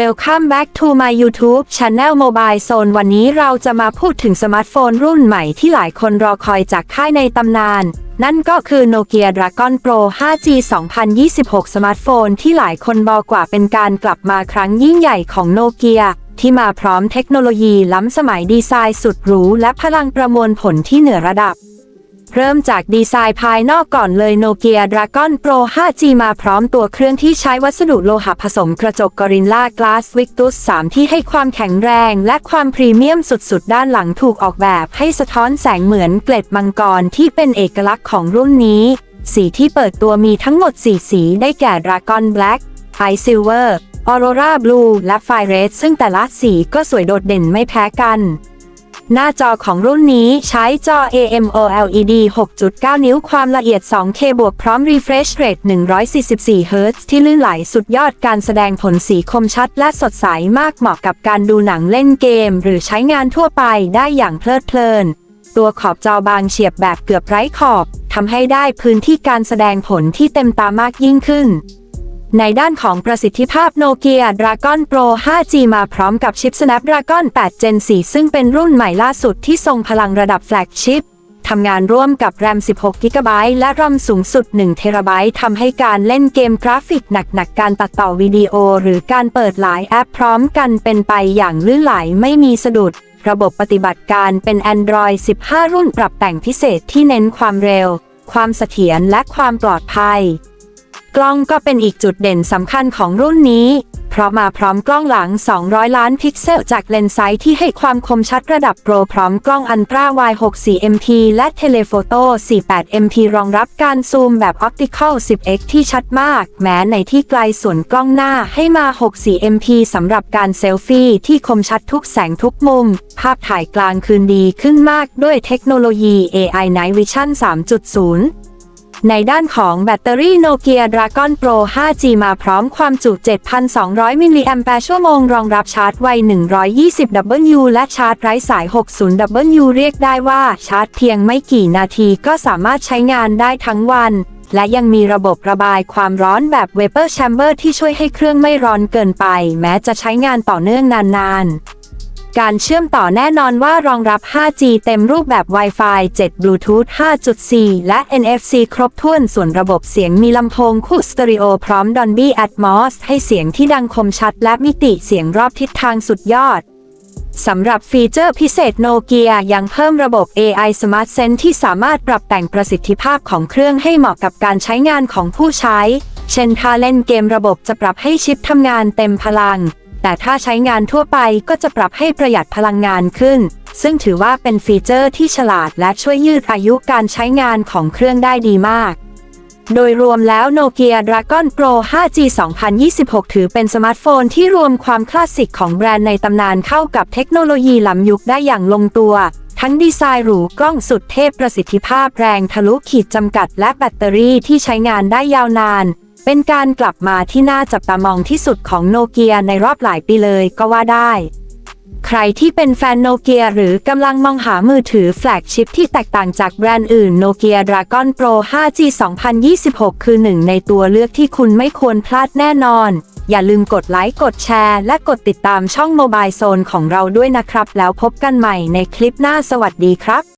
Welcome back to my YouTube Channel Mobile Zone วันนี้เราจะมาพูดถึงสมาร์ทโฟนรุ่นใหม่ที่หลายคนรอคอยจากค่ายในตำนาน นั่นก็คือ Nokia Dragon Pro 5G 2026 สมาร์ทโฟนที่หลายคนบอกว่าเป็นการกลับมาครั้งยิ่งใหญ่ของโนเกียที่มาพร้อมเทคโนโลยีล้ำสมัยดีไซน์สุดหรูและพลังประมวลผลที่เหนือระดับ เริ่มจากดีไซน์ภายนอกก่อนเลย Nokia Dragon Pro 5G มาพร้อมตัวเครื่องที่ใช้วัสดุโลหะผสมกระจก Gorilla Glass Victus 3ที่ให้ความแข็งแรงและความพรีเมียมสุดๆ ด้านหลังถูกออกแบบให้สะท้อนแสงเหมือนเกล็ดมังกรที่เป็นเอกลักษณ์ของรุ่นนี้ สีที่เปิดตัวมีทั้งหมด 4 สีได้แก่ Dragon Black High Silver Aurora Blue และ Fire Red ซึ่งแต่ละสีก็สวยโดดเด่นไม่แพ้กัน หน้าจอของรุ่นนี้ใช้จอ AMOLED 6.9 นิ้วความละเอียด 2K บวกพร้อม refresh rate 144 Hz ที่ลื่นไหลสุดยอดการแสดงผลสีคมชัดและสดใสมากเหมาะกับการดูหนังเล่นเกม หรือใช้งานทั่วไปได้อย่างเพลิดเพลิน ตัวขอบจอบางเฉียบแบบเกือบไร้ขอบทำให้ได้พื้นที่การแสดงผลที่เต็มตามากยิ่งขึ้น ในด้านของประสิทธิภาพโนเกีย Dragon Pro 5G มาพร้อมกับชิป Snapdragon 8 Gen 4 ซึ่งเป็นรุ่นใหม่ล่าสุดที่ทรงพลังระดับแฟลกชิปทำงานร่วมกับ RAM 16 GB และ ROM สูงสุด 1 TB ทำให้การเล่นเกมกราฟิกหนักๆ การตัดต่อวิดีโอ หรือการเปิดหลายแอปพร้อมกันเป็นไปอย่างลื่นไหลไม่มีสะดุด ระบบปฏิบัติการเป็น Android 15 รุ่นปรับแต่งพิเศษที่เน้นความเร็ว ความเสถียรและความปลอดภัย กล้องก็เป็นอีกจุดเด่นสำคัญของรุ่นนี้ เพราะมาพร้อมกล้องหลัง 200 ล้านพิกเซลจากเลนส์ไซส์ที่ให้ความคมชัดระดับโปรพร้อมกล้องอันตราไวด์64 MP และเทเลโฟโต้48 MP รองรับการซูมแบบออปติคอล 10x ที่ชัดมาก แม้ในที่ไกลส่วนกล้องหน้าให้มา 64 MP สำหรับการเซลฟี่ที่คมชัดทุกแสงทุกมุม ภาพถ่ายกลางคืนดีขึ้นมากด้วยเทคโนโลยี AI Night Vision 3.0 ในด้านของแบตเตอรี่โนเกีย Dragon Pro 5G มาพร้อมความจุ 7,200 มิลลิแอมแปร์ชั่วโมง รองรับชาร์จไว 120W และชาร์จไร้สาย 60W เรียกได้ว่าชาร์จเพียงไม่กี่นาทีก็สามารถใช้งานได้ทั้งวัน และยังมีระบบระบายความร้อนแบบ Vapor Chamber ที่ช่วยให้เครื่องไม่ร้อนเกินไป แม้จะใช้งานต่อเนื่องนานๆ การเชื่อมต่อแน่นอนว่ารองรับ 5G เต็มรูปแบบ Wi-Fi 7 Bluetooth 5.4 และ NFC ครบถ้วนส่วนระบบเสียงมีลำโพงคู่สเตอริโอพร้อม Dolby Atmos ให้เสียงที่ดังคมชัดและมิติเสียงรอบทิศทางสุดยอดสำหรับฟีเจอร์พิเศษโนเกียยังเพิ่มระบบ AI Smart Sense ที่สามารถปรับแต่งประสิทธิภาพของเครื่องให้เหมาะกับการใช้งานของผู้ใช้ เช่นถ้าเล่นเกมระบบจะปรับให้ชิปทำงานเต็มพลัง แต่ถ้าใช้งานทั่วไปก็จะปรับให้ประหยัดพลังงานขึ้น ซึ่งถือว่าเป็นฟีเจอร์ที่ฉลาดและช่วยยืดอายุการใช้งานของเครื่องได้ดีมาก โดยรวมแล้ว Nokia Dragon Pro 5G 2026 ถือเป็นสมาร์ทโฟนที่รวมความคลาสสิกของแบรนด์ในตำนานเข้ากับเทคโนโลยีล้ำยุคได้อย่างลงตัว ทั้งดีไซน์หรูกล้องสุดเทพประสิทธิภาพแรงทะลุขีดจำกัดและแบตเตอรี่ที่ใช้งานได้ยาวนาน เป็นการกลับมาที่น่าจับตามองที่สุดของโนเกียในรอบหลายปีเลยก็ว่าได้ ใครที่เป็นแฟนโนเกียหรือกำลังมองหามือถือแฟลกชิปที่แตกต่างจากแบรนด์อื่นโนเกีย Dragon Pro 5G 2026 คือหนึ่งในตัวเลือกที่คุณไม่ควรพลาดแน่นอน อย่าลืมกดไลค์กดแชร์ และกดติดตามช่องโมบายโซนของเราด้วยนะครับ แล้วพบกันใหม่ในคลิปหน้าสวัสดีครับ